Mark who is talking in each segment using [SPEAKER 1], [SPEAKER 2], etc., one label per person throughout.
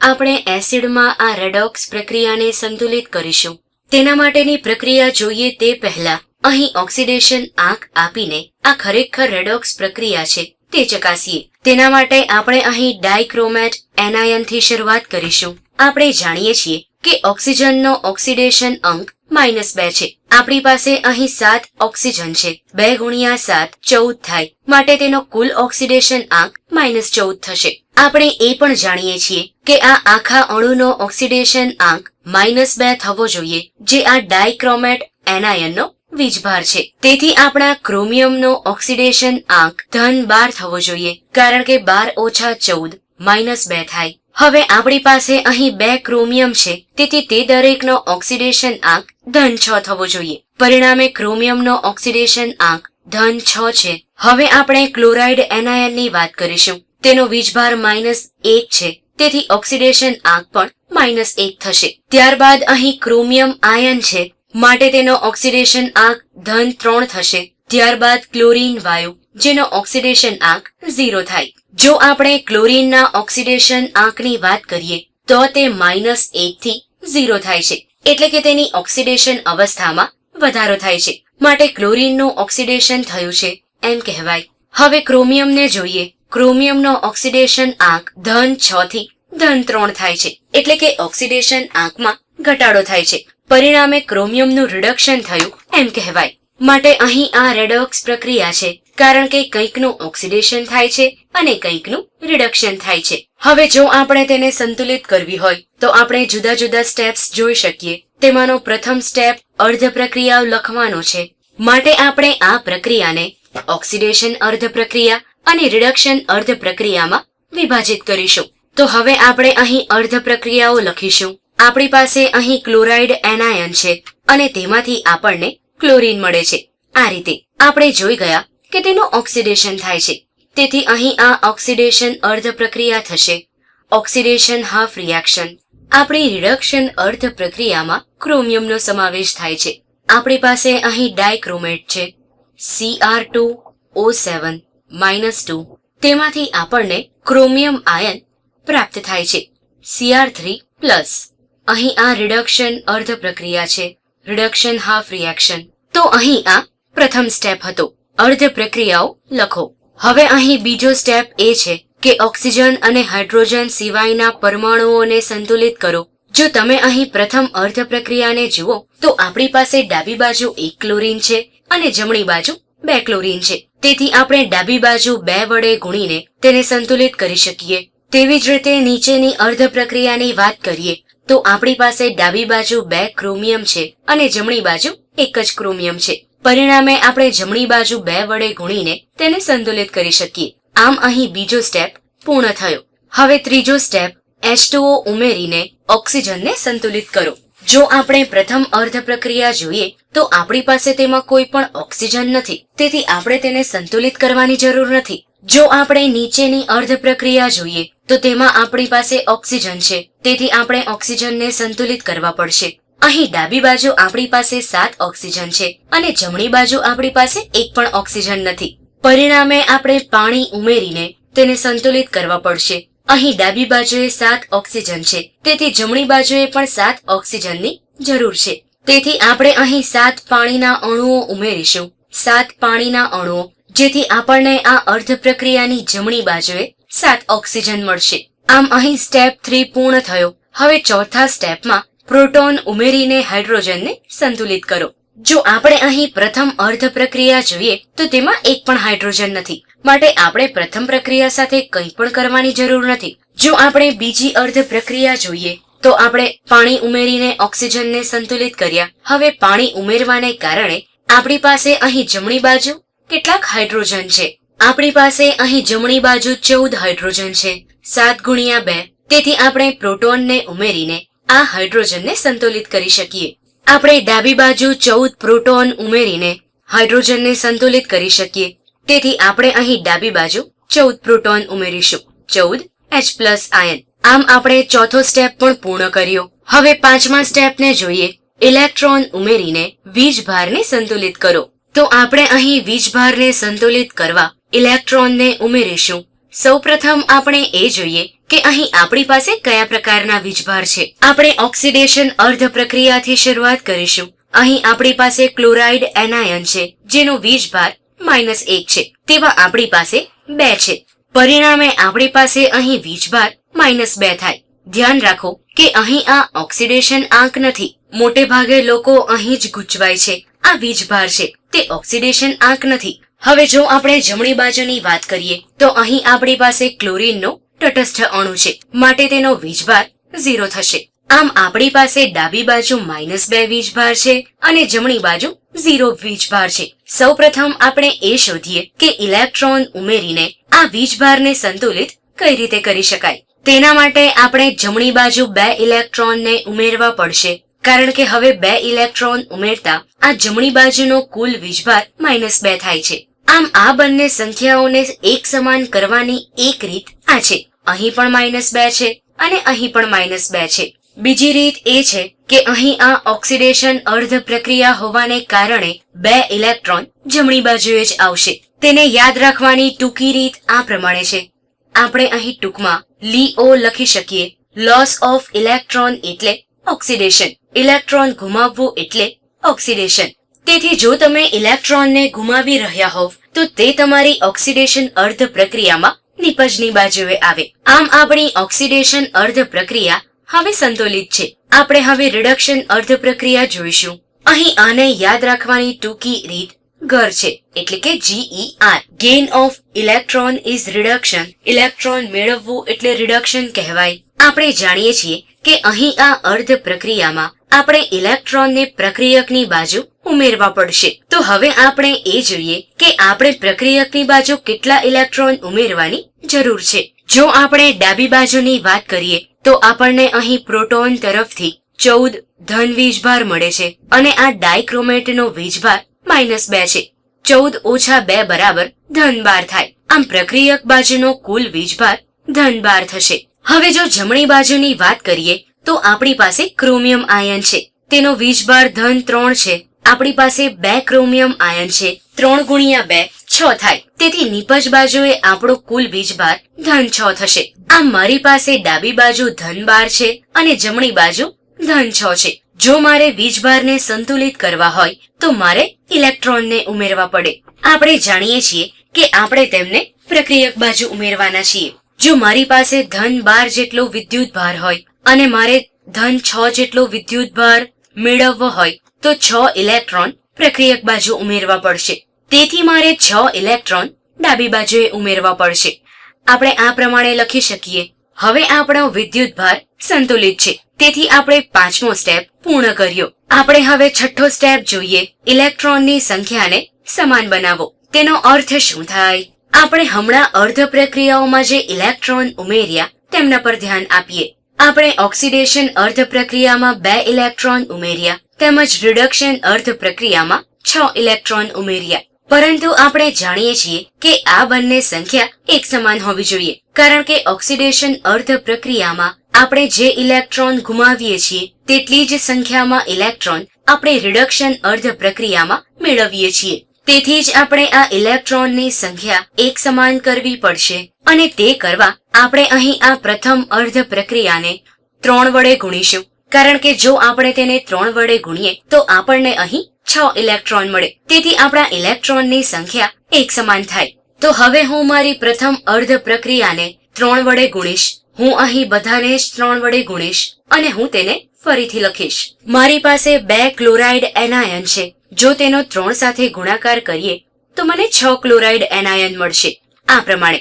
[SPEAKER 1] આપણે એસિડમાં આ રેડોક્સ પ્રક્રિયાને સંતુલિત કરીશું. તેના માટેની પ્રક્રિયા જોઈએ તે પહેલા અહીં ઓક્સિડેશન આંક આપીને આ ખરેખર રેડોક્સ પ્રક્રિયા છે, તે ચકાસીએ. તેના માટે આપણે અહીં ડાયક્રોમેટ એનાયનથી શરૂઆત કરીશું. આપણે જાણીએ છીએ કે ઓક્સિજનનો ઓક્સિડેશન અંક માઇનસ બે છે. આપણી પાસે અહીં સાત ઓક્સિજન છે. બે ગુણ્યા સાત ચૌદ થાય. માટે તેનો કુલ ઓક્સિડેશન આંક માઇનસ ચૌદ થશે. આપણે એ પણ જાણીએ છીએ કે આ આખા અણુનો ઓક્સિડેશન આંક માઇનસ બે થવો જોઈએ, જે આ ડાયક્રોમેટ એનાયનનો વીજભાર છે. તેથી આપણા ક્રોમિયમનો ઓક્સિડેશન આંક ધન બાર થવો જોઈએ, કારણ કે બાર ઓછા ચૌદ માઇનસ બે થાય. હવે આપણી પાસે અહીં બે ક્રોમિયમ છે, તેથી તે દરેકનો ઓક્સિડેશન આંક ધન છ થવો જોઈએ. પરિણામે ક્રોમિયમનો ઓક્સિડેશન આંક ધન છ છે. હવે આપણે ક્લોરાઇડ એનાયનની વાત કરીશું. તેનો વીજભાર માઇનસ એક છે, તેથી ઓક્સિડેશન આંક પણ માઇનસ એક થશે. ત્યારબાદ અહીં ક્રોમિયમ આયન છે, માટે તેનો ઓક્સિડેશન આંક ધન ત્રણ થશે. ત્યારબાદ ક્લોરીન વાયુ. જેનો ઓક્સિડેશન આંક ઝીરો થાય. જો આપણે ક્લોરીનના ઓક્સિડેશન આંકની વાત કરીએ, તો તે માઇનસ એક થી ઝીરો થાય છે. એટલે કે તેની ઓક્સિડેશન અવસ્થામાં વધારો થાય છે. માટે ક્લોરીનનું ઓક્સિડેશન થયું છે એમ કહેવાય. હવે ક્રોમિયમને જોઈએ. ક્રોમિયમનો ઓક્સિડેશન આંક ધન છ થી ધન ત્રણ થાય છે. એટલે કે ઓક્સિડેશન આંકમાં ઘટાડો થાય છે. પરિણામે ક્રોમિયમનું રિડક્શન થયું એમ કહેવાય. માટે અહીં આ રેડોક્સ પ્રક્રિયા છે. કારણ કે કંઈકનું ઓક્સિડેશન થાય છે અને કંઈકનું રિડક્શન થાય છે. હવે જો આપણે તેને સંતુલિત કરવી હોય, તો આપણે જુદા જુદા સ્ટેપ્સ જોઈ શકીએ. તેમાંનો પ્રથમ સ્ટેપ અર્ધ પ્રક્રિયા લખવાનો છે. માટે આપણે આ પ્રક્રિયાને ઓક્સિડેશન અર્ધ પ્રક્રિયા અને રિડક્શન અર્ધ પ્રક્રિયામાં વિભાજિત કરીશું. તો હવે આપણે અહીં અર્ધ પ્રક્રિયાઓ લખીશું. આપણી પાસે અહીં ક્લોરાઇડ એનાયન છે અને તેમાંથી આપણને ક્લોરીન મળે છે. આ રીતે. આપણે જોઈ ગયા કે તેનું ઓક્સિડેશન થાય છે. તેથી અહીં આ ઓક્સિડેશન અર્ધ પ્રક્રિયા થશે. Oxidation half reaction. આપણી રિડક્શન અર્ધ પ્રક્રિયામાં ક્રોમિયમનો સમાવેશ થાય છે. આપણી પાસે અહીં ડાયક્રોમેટ છે. Cr2O7 two O seven minus two તેમાંથી આપણને ક્રોમિયમ આયન પ્રાપ્ત થાય છે. સીઆર થ્રી પ્લસ અહીં આ રિડક્શન અર્ધ પ્રક્રિયા છે. Reduction half reaction. તો અહીં આ પ્રથમ સ્ટેપ હતો. અર્ધ પ્રક્રિયાઓ લખો. હવે અહીં બીજો સ્ટેપ એ છે કે ઓક્સિજન અને હાઇડ્રોજન સિવાયના પરમાણુઓને સંતુલિત કરો. જો તમે અહીં પ્રથમ અર્ધ પ્રક્રિયાને જુઓ, તો આપણી પાસે ડાબી બાજુ એક ક્લોરીન છે અને જમણી બાજુ બે ક્લોરીન છે. તેથી આપણે ડાબી બાજુ બે વડે ગુણીને તેને સંતુલિત કરી શકીએ. તેવી જ રીતે નીચેની અર્ધ પ્રક્રિયાની વાત કરીએ, તો આપણી પાસે ડાબી બાજુ બે ક્રોમિયમ છે અને જમણી બાજુ એક જ ક્રોમિયમ છે. પરિણામે આપણે જમણી બાજુ બે વડે ગુણીને તેને સંતુલિત કરી શકીએ. આમ અહીં બીજો સ્ટેપ પૂર્ણ થયો. હવે ત્રીજો સ્ટેપ H2O ઉમેરીને ઓક્સિજનને સંતુલિત કરો. જો આપણે પ્રથમ અર્ધ પ્રક્રિયા જોઈએ, તો આપણી પાસે તેમાં કોઈ પણ ઓક્સિજન નથી. તેથી આપણે તેને સંતુલિત કરવાની જરૂર નથી. જો આપણે નીચેની અર્ધ પ્રક્રિયા જોઈએ, તો તેમાં આપણી પાસે ઓક્સિજન છે. તેથી આપણે ઓક્સિજનને સંતુલિત કરવા પડશે. અહીં ડાબી બાજુ આપણી પાસે સાત ઓક્સિજન છે અને જમણી બાજુ આપણી પાસે એક પણ ઓક્સિજન નથી. પરિણામે આપણે પાણી ઉમેરીને તેને સંતુલિત કરવા પડશે. અહીં ડાબી બાજુએ સાત ઓક્સિજન છે, તેથી જમણી બાજુએ પણ સાત ઓક્સિજનની જરૂર છે. તેથી આપણે અહીં સાત પાણીના અણુઓ ઉમેરીશું. સાત પાણીના અણુઓ, જેથી આપણને આ અર્ધ પ્રક્રિયાની જમણી બાજુએ સાત ઓક્સિજન મળશે. આમ અહીં સ્ટેપ થ્રી પૂર્ણ થયો. હવે ચોથા સ્ટેપમાં પ્રોટોન ઉમેરીને હાઇડ્રોજનને સંતુલિત કરો. જો આપણે અહીં પ્રથમ અર્ધ પ્રક્રિયા જોઈએ, તો તેમાં એક પણ હાઇડ્રોજન નથી. માટે આપણે પ્રથમ પ્રક્રિયા સાથે કંઈ પણ કરવાની જરૂર નથી. જો આપણે બીજી અર્ધ પ્રક્રિયા જોઈએ, તો આપણે પાણી ઉમેરીને ઓક્સિજનને સંતુલિત કર્યા. હવે પાણી ઉમેરવાને કારણે આપણી પાસે અહીં જમણી બાજુ કેટલાક હાઇડ્રોજન છે. આપણી પાસે અહીં જમણી બાજુ ચૌદ હાઇડ્રોજન છે. સાત ગુણ્યા બે. તેથી આપણે પ્રોટોનને ઉમેરીને આ હાઇડ્રોજનને સંતુલિત કરી શકીએ. આપણે ડાબી બાજુ ચૌદ પ્રોટોન ઉમેરીને હાઇડ્રોજનને સંતુલિત કરી શકીએ. તેથી આપણે અહીં ડાબી બાજુ ચૌદ પ્રોટોન ઉમેરીશું. ચૌદ એચ પ્લસ આયન આમ આપણે ચોથો સ્ટેપ પણ પૂર્ણ કર્યો. હવે પાંચમા સ્ટેપને જોઈએ. ઇલેક્ટ્રોન ઉમેરીને વીજભારને સંતુલિત કરો. તો આપણે અહીં વીજભારને સંતુલિત કરવા ઇલેક્ટ્રોનને ઉમેરીશું. સૌપ્રથમ આપણે એ જોઈએ કે અહીં આપણી પાસે કયા પ્રકારના વીજભાર છે. આપણે ઓક્સિડેશન અર્ધ પ્રક્રિયાથી શરૂઆત કરીશું. અહીં આપણી પાસે ક્લોરાઇડ એનાયન છે, જેનો વીજભાર માઇનસ એક છે. તેવા આપણી પાસે બે છે. પરિણામે આપણી પાસે અહીં વીજભાર માઇનસ બે થાય. ધ્યાન રાખો કે અહીં આ ઓક્સિડેશન આંક નથી. મોટે ભાગે લોકો અહીં જ ગૂંચવાય છે. આ વીજભાર છે. તે ઓક્સિડેશન આંક નથી. હવે જો આપણે જમણી બાજુની વાત કરીએ, તો અહીં આપણી પાસે ક્લોરીનનો તટસ્થ અણુ છે. માટે તેનો વીજભાર ઝીરો થશે. આમ આપણી પાસે ડાબી બાજુ માઇનસ બે વીજભાર છે અને જમણી બાજુ ઝીરો વીજભાર છે. સૌપ્રથમ આપણે એ શોધીએ કે ઇલેક્ટ્રોન ઉમેરીને આ વીજભારને સંતુલિત કઈ રીતે કરી શકાય. તેના માટે આપણે જમણી બાજુ બે ઇલેક્ટ્રોનને ઉમેરવા પડશે. કારણ કે હવે બે ઇલેક્ટ્રોન ઉમેરતા આ જમણી બાજુનો કુલ વીજભાર માઇનસ બે થાય છે. આમ આ બંને સંખ્યાઓને એક સમાન કરવાની એક રીત આ છે. અહીં પણ માઇનસ બે છે અને અહીં પણ માઇનસ બે છે. બીજી રીત એ છે કે અહીં આ ઓક્સિડેશન અર્ધ પ્રક્રિયા હોવાને કારણે બે ઇલેક્ટ્રોન જમણી બાજુએ જ આવશે. તેને યાદ રાખવાની ટૂંકી રીત આ પ્રમાણે છે. આપણે અહીં ટૂંકમાં લીઓ લખી શકીએ. લોસ ઓફ ઇલેક્ટ્રોન એટલે ઓક્સિડેશન. ઇલેક્ટ્રોન ગુમાવવું એટલે ઓક્સિડેશન. તેથી જો તમે ઇલેક્ટ્રોનને ગુમાવી રહ્યા હોવ, તો તે તમારી ઓક્સિડેશન અર્ધ પ્રક્રિયામાં નિપજની બાજુએ આવે. આમ આપણી ઓક્સિડેશન અર્ધ પ્રક્રિયા હવે સંતુલિત છે. આપણે હવે રિડક્શન અર્ધ પ્રક્રિયા જોઈશું. અહીં આને યાદ રાખવાની ટૂંકી રીત ઘર છે, એટલે કે GER gain of electron is reduction electron મેળવવું એટલે રિડક્શન કહેવાય. આપણે જાણીએ છીએ કે અહીં આ અર્ધ પ્રક્રિયામાં આપણે ઇલેક્ટ્રોનને પ્રક્રિયકની બાજુ ઉમેરવા પડશે. તો હવે આપણે એ જોઈએ કે આપણે પ્રક્રિયકની બાજુ કેટલા ઇલેક્ટ્રોન ઉમેરવાની જરૂર છે. જો આપણે ડાબી બાજુની વાત કરીએ, તો આપણને અહીં પ્રોટોન તરફથી ચૌદ ધન વીજભાર મળે છે અને આ ડાયક્રોમેટનો વીજભાર માઇનસ બે છે. ચૌદ ઓછા બે બરાબર ધન બાર થાય. આમ પ્રક્રિયક બાજુનો કુલ વીજભાર ધન બાર થશે. હવે જો જમણી બાજુની વાત કરીએ, તો આપણી પાસે ક્રોમિયમ આયન છે. તેનો વીજભાર ધન ત્રણ છે. આપણી પાસે બે ક્રોમિયમ આયન છે, ત્રણ ગુણ્યા બે, છ થાય. તેથી નીપજ બાજુએ આપણો કુલ વીજભાર ધન છ થશે. આમ મારી પાસે ડાબી બાજુ ધન બાર છે અને જમણી બાજુ ધન છ છે. જો મારે વીજભારને સંતુલિત કરવા હોય, તો મારે ઇલેક્ટ્રોનને ઉમેરવા પડે. આપણે જાણીએ છીએ કે આપણે તેમને પ્રક્રિયક બાજુ ઉમેરવાના છીએ. જો મારી પાસે ધન બાર જેટલો વિદ્યુત ભાર હોય અને મારે ધન છ જેટલો વિદ્યુત ભાર મેળવવો હોય તો છ ઇલેક્ટ્રોન પ્રક્રિયક બાજુ ઉમેરવા પડશે. તેથી મારે છ ઇલેક્ટ્રોન ડાબી બાજુએ ઉમેરવા પડશે. આપણે આ પ્રમાણે લખી શકીએ. હવે આપણો વિદ્યુત ભાર સંતુલિત છે. તેથી આપણે પાંચમો સ્ટેપ પૂર્ણ કર્યો. આપણે હવે છઠ્ઠો સ્ટેપ જોઈએ. ઇલેક્ટ્રોનની સંખ્યાને સમાન બનાવો. તેનો અર્થ શું થાય? આપણે હમણાં અર્ધ પ્રક્રિયાઓમાં જે ઇલેક્ટ્રોન ઉમેર્યા, તેમના પર ધ્યાન આપીએ. આપણે ઓક્સિડેશન અર્ધ પ્રક્રિયામાં બે ઇલેક્ટ્રોન ઉમેર્યા. તેમજ રિડક્શન અર્ધ પ્રક્રિયામાં છ ઇલેક્ટ્રોન ઉમેર્યા. પરંતુ આપણે જાણીએ છીએ કે આ બંને સંખ્યા એક સમાન હોવી જોઈએ. કારણ કે ઓક્સિડેશન અર્ધ પ્રક્રિયામાં આપણે જે ઇલેક્ટ્રોન ગુમાવીએ છીએ, તેટલી જ સંખ્યામાં ઇલેક્ટ્રોન આપણે રિડક્શન અર્ધ પ્રક્રિયામાં મેળવીએ છીએ. તેથી જ આપણે આ ઇલેક્ટ્રોનની સંખ્યા એક સમાન કરવી પડશે અને તે કરવા આપણે અહીં આ પ્રથમ અર્ધ પ્રક્રિયાને ત્રણ વડે ગુણીશું. કારણ કે જો આપણે તેને ત્રણ વડે ગુણીએ, તો આપણને અહીં છ ઇલેક્ટ્રોન મળે. તેથી આપણા ઇલેક્ટ્રોનની સંખ્યા એક સમાન થાય. તો હવે હું મારી પ્રથમ અર્ધ પ્રક્રિયાને ત્રણ વડે ગુણીશ. હું અહીં બધાને જ ત્રણ વડે ગુણીશ અને હું તેને ફરીથી લખીશ. મારી પાસે બે ક્લોરાઇડ એનાયન છે. જો તેનો ત્રણ સાથે ગુણાકાર કરીએ, તો મને છ ક્લોરાઇડ એનાયન મળશે. આ પ્રમાણે.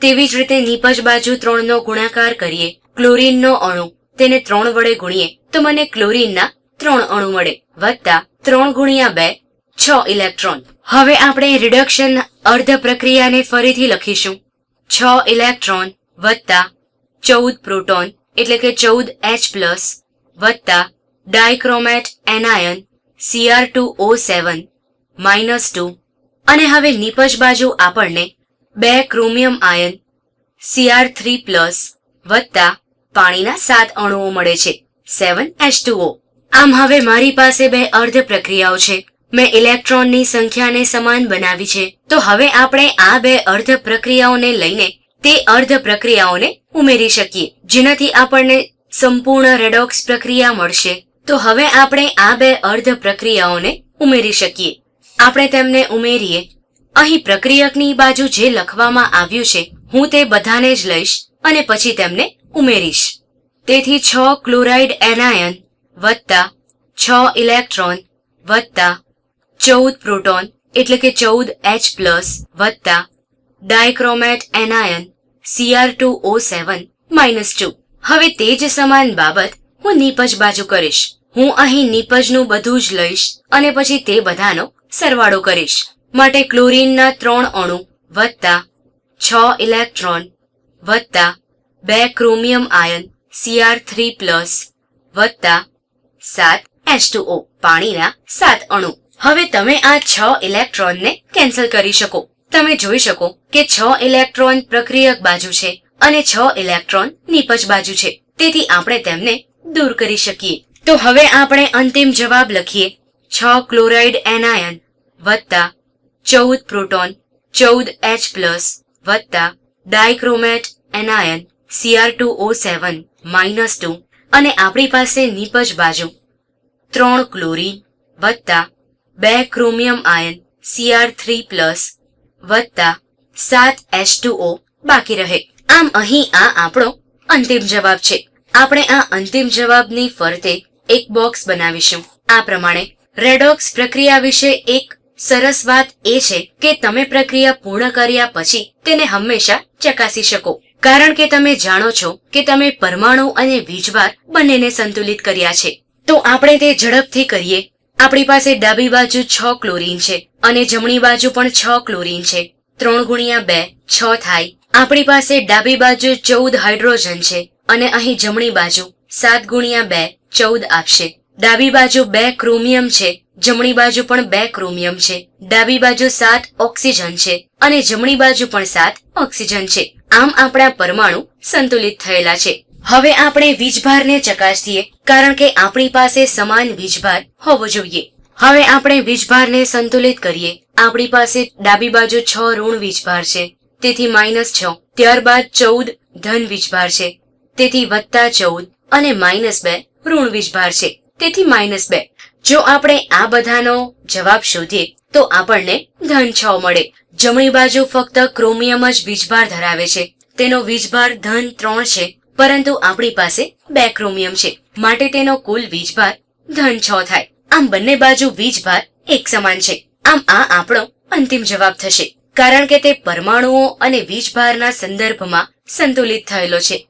[SPEAKER 1] તેવી જ રીતે નીપજ બાજુ ત્રણનો ગુણાકાર કરીએ. ક્લોરીનનો અણુ તેને ત્રણ વડે ગુણીએ, તો મને ક્લોરીનના ત્રણ અણુ મળે, વત્તા ત્રણ ગુણ્યા બે, છ ઇલેક્ટ્રોન. હવે આપણે રિડક્શન અર્ધ પ્રક્રિયાને ફરીથી લખીશું. છ ઇલેક્ટ્રોન વત્તા ચૌદ પ્રોટોન, એટલે કે ચૌદ એચ પ્લસ વત્તા dichromate anion CR two O seven minus two અને હવે નીપજ બાજુ આપણને બે chromium ion CR three plus વત્તા પાણીના સાત અણુઓ મળે છે, સેવન એચ આમ હવે મારી પાસે બે અર્ધ પ્રક્રિયાઓ છે. મેં ઇલેક્ટ્રોનની સંખ્યાને સમાન બનાવી છે. તો હવે આપણે આ બે અર્ધ પ્રક્રિયાઓને લઈને તે અર્ધ પ્રક્રિયાઓને ઉમેરી શકીએ, જેનાથી આપણને સંપૂર્ણ રેડોક્સ પ્રક્રિયા મળશે. તો હવે આપણે આ બે અર્ધ પ્રક્રિયાઓને ઉમેરી શકીએ. આપણે તેમને ઉમેરીએ. અહીં પ્રક્રિયકની બાજુ જે લખવામાં આવ્યું છે, હું તે બધાને જ લઈશ અને પછી તેમને ઉમેરીશ. તેથી છ ક્લોરાઇડ એનાયન વત્તા છ ઇલેક્ટ્રોન વત્તા ચૌદ પ્રોટોન, એટલે કે ચૌદ એચ પ્લસ વત્તા dichromate anion CR two O seven minus two હવે તે જ સમાન બાબત હું નીપજ બાજુ કરીશ. હું અહીં નીપજનું બધું જ લઈશ અને પછી તે બધાનો સરવાળો કરીશ. માટે ક્લોરીનના ત્રણ અણુ વત્તા છ ઇલેક્ટ્રોન વત્તા બે chromium ion CR three plus વત્તા સાત એચ ટુ ઓ પાણીના સાત અણુ. હવે તમે આ છ ઇલેક્ટ્રોનને કેન્સલ કરી શકો. તમે જોઈ શકો કે છ ઇલેક્ટ્રોન પ્રક્રિયક બાજુ છે અને છ ઇલેક્ટ્રોન નીપજ બાજુ છે. તેથી આપણે તેમને દૂર કરી શકીએ. તો હવે આપણે અંતિમ જવાબ લખીએ. છ ક્લોરાઇડ એનાયન વત્તા ચૌદ પ્રોટોન, ચૌદ એચ પ્લસ વત્તા dichromate anion CR two O seven minus two અને આપણી પાસે નીપજ બાજુ ત્રણ ક્લોરીન વત્તા બે chromium ion CR three plus વત્તા સાત એચ ટુ બાકી રહે. આમ અહીં આ આપણો અંતિમ જવાબ છે. આપણે આ અંતિમ જવાબની ફરતે એક બોક્સ બનાવીશું. આ પ્રમાણે રેડોક્સ પ્રક્રિયા વિશે એક સરસ વાત એ છે કે તમે પ્રક્રિયા પૂર્ણ કર્યા પછી તેને હંમેશા ચકાસી શકો. કારણ કે તમે જાણો છો કે તમે પરમાણુ અને વીજભાર બંનેને સંતુલિત કર્યા છે. તો આપણે તે ઝડપથી કરીએ. આપણી પાસે ડાબી બાજુ છ ક્લોરીન છે અને જમણી બાજુ પણ છ ક્લોરીન છે. ત્રણ ગુણ્યા બે, છ થાય. આપણી પાસે ડાબી બાજુ ચૌદ હાઇડ્રોજન છે અને અહીં જમણી બાજુ સાત ગુણ્યા બે, ચૌદ આપશે. ડાબી બાજુ બે ક્રોમિયમ છે, જમણી બાજુ પણ બે ક્રોમિયમ છે. ડાબી બાજુ સાત ઓક્સિજન છે અને જમણી બાજુ પણ સાત ઓક્સિજન છે. આમ આપણા પરમાણુ સંતુલિત થયેલા છે. હવે આપણે વીજભારને ચકાસીએ કારણ કે આપણી પાસે સમાન વીજભાર હોવો જોઈએ. હવે આપણે વીજભારને સંતુલિત કરીએ. આપણી પાસે ડાબી બાજુ છ ઋણ વીજભાર છે, તેથી માઇનસ છ. ત્યારબાદ ચૌદ ધન વીજભાર છે, તેથી વત્તા ચૌદ અને માઇનસ બે ઋણ વીજભાર છે, તેથી માઇનસ બે. જો આપણે આ બધાનો જવાબ શોધીએ, તો આપણને ધન છ મળે. જમણી બાજુ ફક્ત ક્રોમિયમ જ વીજભાર ધરાવે છે. તેનો વીજભાર ધન ત્રણ છે, પરંતુ આપણી પાસે બે ક્રોમિયમ છે. માટે તેનો કુલ વીજભાર ધન છ થાય. આમ બંને બાજુ વીજભાર એક સમાન છે. આમ આ આપણો અંતિમ જવાબ થશે. કારણ કે તે પરમાણુઓ અને વીજભારના સંદર્ભમાં સંતુલિત થયેલો છે.